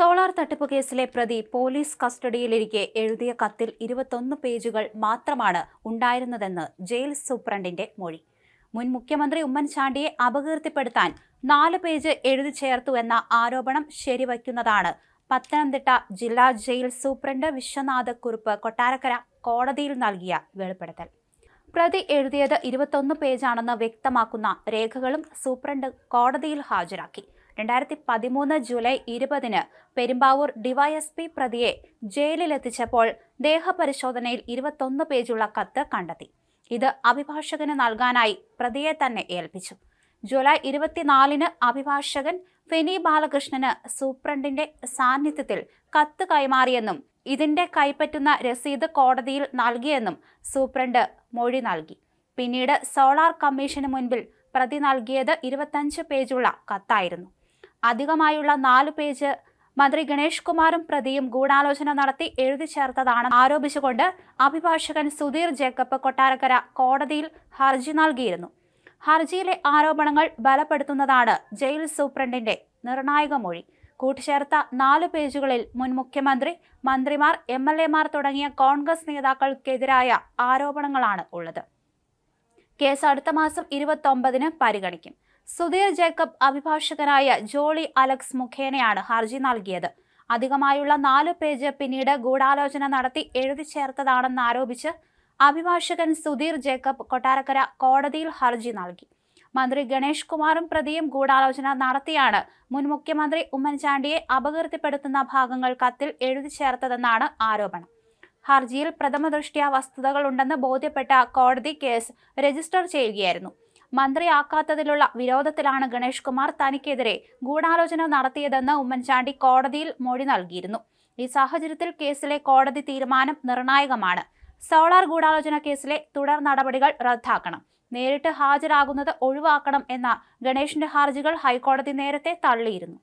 Solar തട്ടിപ്പ് കേസിലെ പ്രതി പോലീസ് കസ്റ്റഡിയിലിരിക്കെ എഴുതിയ കത്തിൽ ഇരുപത്തൊന്ന് പേജുകൾ മാത്രമാണ് ഉണ്ടായിരുന്നതെന്ന് ജയിൽ സൂപ്രണ്ടിന്റെ മൊഴി. മുൻ മുഖ്യമന്ത്രി ഉമ്മൻചാണ്ടിയെ അപകീർത്തിപ്പെടുത്താൻ നാല് പേജ് എഴുതി ചേർത്തു എന്ന ആരോപണം ശരിവയ്ക്കുന്നതാണ് പത്തനംതിട്ട ജില്ലാ ജയിൽ സൂപ്രണ്ട് വിശ്വനാഥ കുറുപ്പ് കൊട്ടാരക്കര കോടതിയിൽ നൽകിയ വെളിപ്പെടുത്തൽ. പ്രതി എഴുതിയത് ഇരുപത്തൊന്ന് പേജാണെന്ന് വ്യക്തമാക്കുന്ന രേഖകളും സൂപ്രണ്ട് കോടതിയിൽ ഹാജരാക്കി. രണ്ടായിരത്തി പതിമൂന്ന് ജൂലൈ ഇരുപതിന് പെരുമ്പാവൂർ ഡിവൈഎസ്പി പ്രതിയെ ജയിലിലെത്തിച്ചപ്പോൾ ദേഹപരിശോധനയിൽ ഇരുപത്തൊന്ന് പേജുള്ള കത്ത് കണ്ടെത്തി. ഇത് അഭിഭാഷകന് നൽകാനായി പ്രതിയെ തന്നെ ഏൽപ്പിച്ചു. ജൂലൈ ഇരുപത്തിനാലിന് അഭിഭാഷകൻ ഫെനി ബാലകൃഷ്ണന് സൂപ്രണ്ടിന്റെ സാന്നിധ്യത്തിൽ കത്ത് കൈമാറിയെന്നും ഇതിന്റെ കൈപ്പറ്റുന്ന രസീത് കോടതിയിൽ നൽകിയെന്നും സൂപ്രണ്ട് മൊഴി നൽകി. പിന്നീട് സോളാർ കമ്മീഷന് മുൻപിൽ പ്രതി നൽകിയത് ഇരുപത്തഞ്ച് പേജുള്ള കത്തായിരുന്നു. അധികമായുള്ള നാലു പേജ് മന്ത്രി ഗണേഷ് കുമാറും പ്രതിയും ഗൂഢാലോചന നടത്തി എഴുതി ചേർത്തതാണ്. ആരോപിച്ചുകൊണ്ട് അഭിഭാഷകൻ സുധീർ ജേക്കബ് കൊട്ടാരക്കര കോടതിയിൽ ഹർജി നൽകിയിരുന്നു. ഹർജിയിലെ ആരോപണങ്ങൾ ബലപ്പെടുത്തുന്നതാണ് ജയിൽ സൂപ്രണ്ടിന്റെ നിർണായക മൊഴി. കൂട്ടിച്ചേർത്ത നാല് പേജുകളിൽ മുൻ മുഖ്യമന്ത്രി മന്ത്രിമാർ എം എൽ എമാർ തുടങ്ങിയ കോൺഗ്രസ് നേതാക്കൾക്കെതിരായ ആരോപണങ്ങളാണ് ഉള്ളത്. കേസ് അടുത്ത മാസം ഇരുപത്തൊമ്പതിന് പരിഗണിക്കും. സുധീർ ജേക്കബ് അഭിഭാഷകനായ ജോളി അലക്സ് മുഖേനയാണ് ഹർജി നൽകിയത്. അധികമായുള്ള നാല് പേജ് പിന്നീട് ഗൂഢാലോചന നടത്തി എഴുതി ചേർത്തതാണെന്ന് ആരോപിച്ച് അഭിഭാഷകൻ സുധീർ ജേക്കബ് കൊട്ടാരക്കര കോടതിയിൽ ഹർജി നൽകി. മന്ത്രി ഗണേഷ് കുമാറും പ്രതിയും ഗൂഢാലോചന നടത്തിയാണ് മുൻ മുഖ്യമന്ത്രി ഉമ്മൻചാണ്ടിയെ അപകീർത്തിപ്പെടുത്തുന്ന ഭാഗങ്ങൾ കത്തിൽ എഴുതി ചേർത്തതെന്നാണ് ആരോപണം. ഹർജിയിൽ പ്രഥമ ദൃഷ്ട്യാ വസ്തുതകളുണ്ടെന്ന് ബോധ്യപ്പെട്ട കോടതി കേസ് രജിസ്റ്റർ ചെയ്യുകയായിരുന്നു. മന്ത്രിയാക്കാത്തതിലുള്ള വിരോധത്തിലാണ് ഗണേഷ് കുമാർ തനിക്കെതിരെ ഗൂഢാലോചന നടത്തിയതെന്ന് ഉമ്മൻചാണ്ടി കോടതിയിൽ മൊഴി നൽകിയിരുന്നു. ഈ സാഹചര്യത്തിൽ കേസിലെ കോടതി തീരുമാനം നിർണായകമാണ്. സോളാർ ഗൂഢാലോചന കേസിലെ തുടർ നടപടികൾ റദ്ദാക്കണം. നേരിട്ട് ഹാജരാകുന്നത് ഒഴിവാക്കണം എന്ന ഗണേഷിന്റെ ഹർജികൾ ഹൈക്കോടതി നേരത്തെ തള്ളിയിരുന്നു.